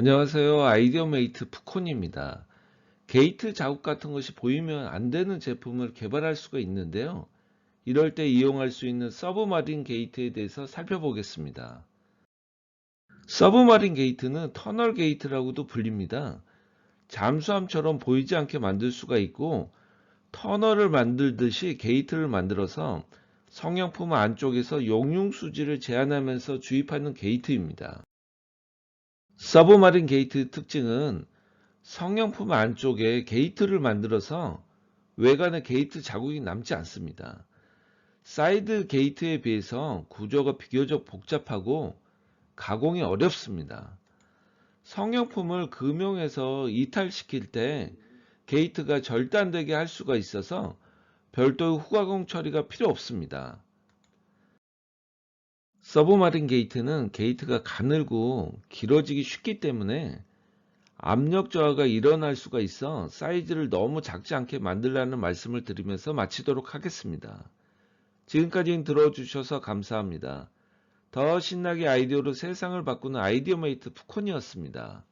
안녕하세요. 아이디어메이트 푸콘입니다. 게이트 자국 같은 것이 보이면 안 되는 제품을 개발할 수가 있는데요. 이럴 때 이용할 수 있는 서브마린 게이트에 대해서 살펴보겠습니다. 서브마린 게이트는 터널 게이트라고도 불립니다. 잠수함처럼 보이지 않게 만들 수가 있고 터널을 만들듯이 게이트를 만들어서 성형품 안쪽에서 용융 수지를 제한하면서 주입하는 게이트입니다. 서브마린 게이트 특징은 성형품 안쪽에 게이트를 만들어서 외관에 게이트 자국이 남지 않습니다. 사이드 게이트에 비해서 구조가 비교적 복잡하고 가공이 어렵습니다. 성형품을 금용해서 이탈시킬 때 게이트가 절단되게 할 수가 있어서 별도의 후가공 처리가 필요 없습니다. 서브마린 게이트는 게이트가 가늘고 길어지기 쉽기 때문에 압력 저하가 일어날 수가 있어 사이즈를 너무 작지 않게 만들라는 말씀을 드리면서 마치도록 하겠습니다. 지금까지 들어주셔서 감사합니다. 더 신나게 아이디어로 세상을 바꾸는 아이디어메이트 푸콘이었습니다.